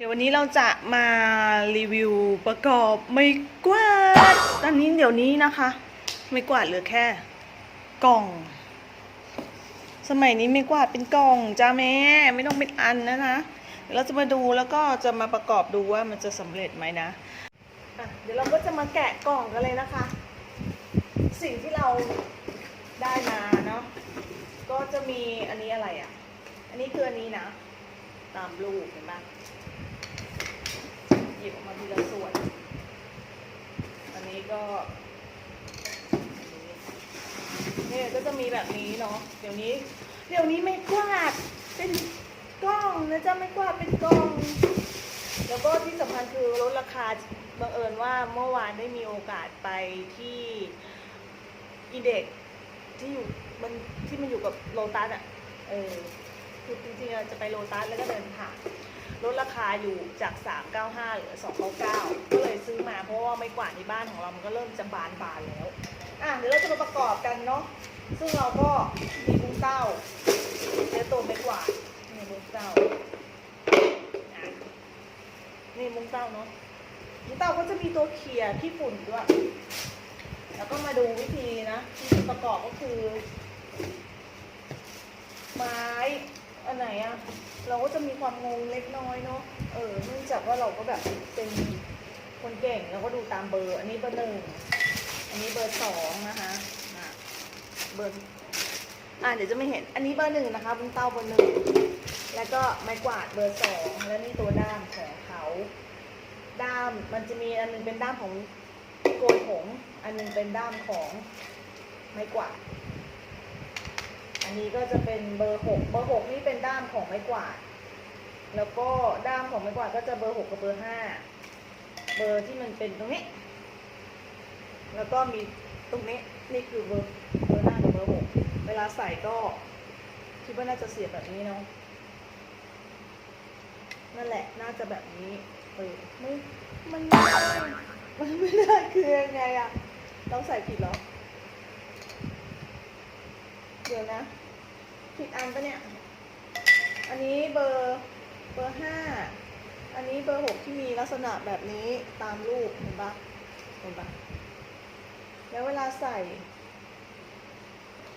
เดี๋ยววันนี้เราจะมารีวิวประกอบไม่กวาดตอนนี้เดี๋ยวนี้นะคะ ไม่กวาดเหลือแค่ กล่อง สมัยนี้ไม่กวาดเป็นกล่องจ้าแม่ไม่ต้องเป็นอันนะนะเดี๋ยวเราจะมาดูแล้วก็จะมาประกอบดูว่ามันจะสำเร็จไหมนะะเดี๋ยวเราก็จะมาแกะกล่องกันเลยนะคะ สิ่งที่เราได้มาเนาะก็จะมีอันนี้อะไรอะ อันนี้คืออันนี้นะ ตามรูปเห็นไหม หยิบออกมาทีละส่วน อันนี้ก็เนี่ยก็จะมีแบบนี้เนาะ เดี๋ยวนี้ เดี๋ยวนี้ไม่กวาด เป็นกล้องนะจ๊ะไม่กวาดเป็นกล้อง แล้วก็ที่สำคัญคือลดราคาบังเอิญว่าเมื่อวานได้มีโอกาสไปที่อีเด็กที่อยู่มันที่มันอยู่กับโลตัสอะ เออ คือจริงๆจะไปโลตัสแล้วก็เดินผ่าน ลดราคาอยู่จาก 395เหลือ299ก็เลยซื้อมาเพราะว่าไม่กวาดในบ้านของเรามันก็เริ่มจะบานบานแล้ว อะเดี๋ยวเราจะมาประกอบกันเนาะซึ่งเราก็มีมุ้งเต้าและตัวไม่กวาดนี่มุ้งเต้านี่มุ้งเต้าเนาะมุ้งเต้าก็จะมีตัวเขี่ยที่ฝุ่นด้วย แล้วก็มาดูวิธีนะวิธีประกอบก็คือ ไม้ อันไหนอะเราก็จะมีความงงเล็กน้อยเนาะเออเนื่องจากว่าเราก็แบบเป็นคนเก่งเราก็ดูตามเบอร์ อันนี้เบอร์หนึ่งอันนี้เบอร์สองนะคะเบอร์อะเดี๋ยวจะไม่เห็นอันนี้เบอร์หนึ่งนะคะบุ้งเต้าเบอร์หนึ่งแล้วก็ไม้กวาดเบอร์สองแล้วนี่ตัวด้ามของเขาด้ามมันจะมีอันหนึงเป็นด้ามของโกยผงอันหนึงเป็นด้ามของไม้กวาด อันนี้ก็จะเป็นเบอร์หกเบอร์หกนี่เป็นด้ามของไม้กวาด แล้วก็ด้ามของไม้กวาดก็จะเบอร์หกกับเบอร์ห้าเบอร์ที่มันเป็นตรงนี้ แล้วก็มีตรงนี้นี่คือเบอร์เบอร์ห้ากับเบอร์หกเวลาใส่ก็คิดว่าน่าจะเสียบแบบนี้เนาะนั่นแหละน่าจะแบบนี้เออไม่มันไม่ได้มันไม่ได้คือยังไงอะเราใส่ผิดหรอเดี๋ยวนะ ผิดอันปะเนี่ย อันนี้เบอร์เบอร์ห้า อันนี้เบอร์หกที่มีลักษณะแบบนี้ตามรูปเห็นปะเห็นปะแล้วเวลาใส่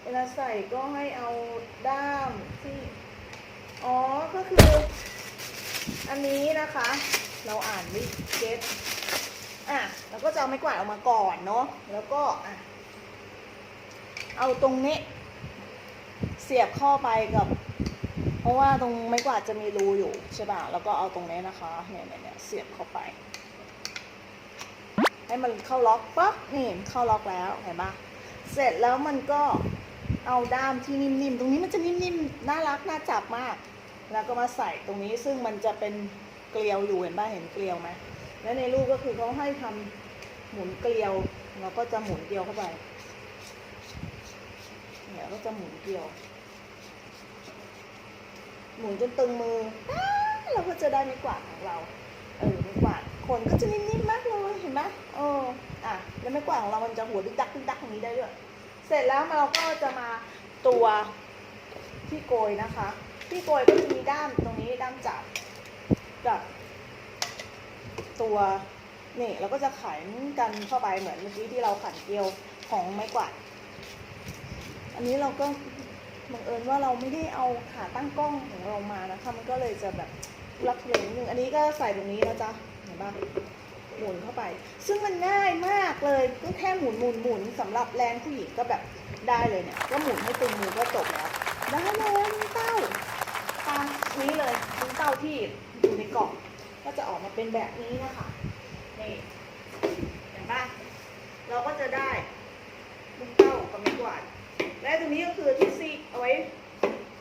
เวลาใส่ก็ให้เอาด้ามที่ อ๋อ ก็คือ อันนี้นะคะ เราอ่านวิเก็ตอะเราก็จะเอาไม้กวาดออกมาก่อนเนาะ แล้วก็อะ เอาตรงนี้ เสียบเข้าไปกับ เพราะว่าตรงไม้กวาดจะมีรูอยู่ใช่ป่ะแล้วก็เอาตรงนี้นะคะเนี่ยเนี่ยเสียบเข้าไป ให้มันเข้าล็อกปั๊บนี่เข้าล็อกแล้วเห็นปะเสร็จแล้วมันก็เอาด้ามที่นิ่มๆ ตรงนี้มันจะนิ่มๆ น่ารัก น่าจับมาก แล้วก็มาใส่ตรงนี้ซึ่งมันจะเป็นเกลียวอยู่เห็นป่ะเห็นเกลียวไหมแล้วในรูปก็คือเขาให้ทำหมุนเกลียวเราก็จะหมุนเกลียวเข้าไปเนี่ยก็จะหมุนเกลียว หมุนจนตึงมือเราก็จะได้ไม้กวาดของเราเออไม้กวาดคนก็จะนิ่มๆมากเลยเห็นไหมเอออะแล้วไม้กวาดของเรามันจะหัวดึกดักดึกดักอย่างนี้ได้ด้วยเสร็จแล้วเราก็จะมาตัวที่โกยนะคะ ที่โกยก็จะมีด้ามตรงนี้ด้ามจับกับตัวนี่เราก็จะขันกันเข้าไปเหมือนเมื่อกี้ที่เราขันเกลียวของไม้กวาด อันนี้เราก็ บังเอิญว่าเราไม่ได้เอาขาตั้งกล้องของเรามานะคะ มันก็เลยจะแบบลักเลงนิดนึง อันนี้ก็ใส่ตรงนี้นะจ๊ะ เห็นปะหมุนเข้าไป ซึ่งมันง่ายมากเลย ก็แค่หมุนหมุนหมุนสำหรับแรงผู้หญิงก็แบบได้เลยเนี่ย ก็หมุนให้ตึงมือก็จบแล้ว ได้เลยเต้าตามนี้เลยมุ้เต้าที่อยู่ในกล่อง ก็จะออกมาเป็นแบบนี้นะคะนี่เห็นปะเราก็จะได้มุ้เต้ากับไม้กวาดและตรงนี้ก็คือที่ซี ไว้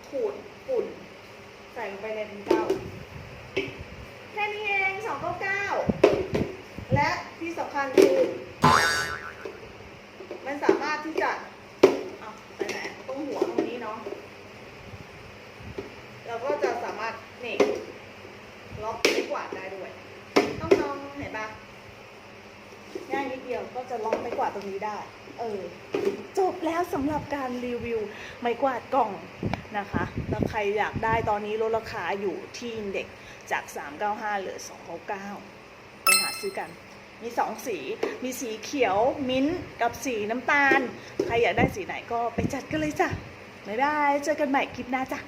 ขูดฝุ่น ใส่ลงไปในมุ้งเต้า แค่นี้เอง299และที่สำคัญคือมันสามารถที่จะเอาไปไหนตรงหัวตรงนี้เนาะเราก็จะสามารถนี่ล็อกไม้กวาดได้ด้วย ต้องลองเห็นปะง่ายนิดเดียวก็จะล็อกไม้กวาดตรงนี้ได้ เออ แล้วสำหรับการรีวิวไม้กวาดกล่องนะคะแล้วใครอยากได้ตอนนี้ลดราคาอยู่ที่อินเด็กจาก 395เหลือ299ไปหาซื้อกัน มีสองสี มีสีเขียวมิ้นท์กับสีน้ำตาล ใครอยากได้สีไหนก็ไปจัดกันเลยจ้ะบ๊ายบายเจอกันใหม่คลิปหน้าจ้ะ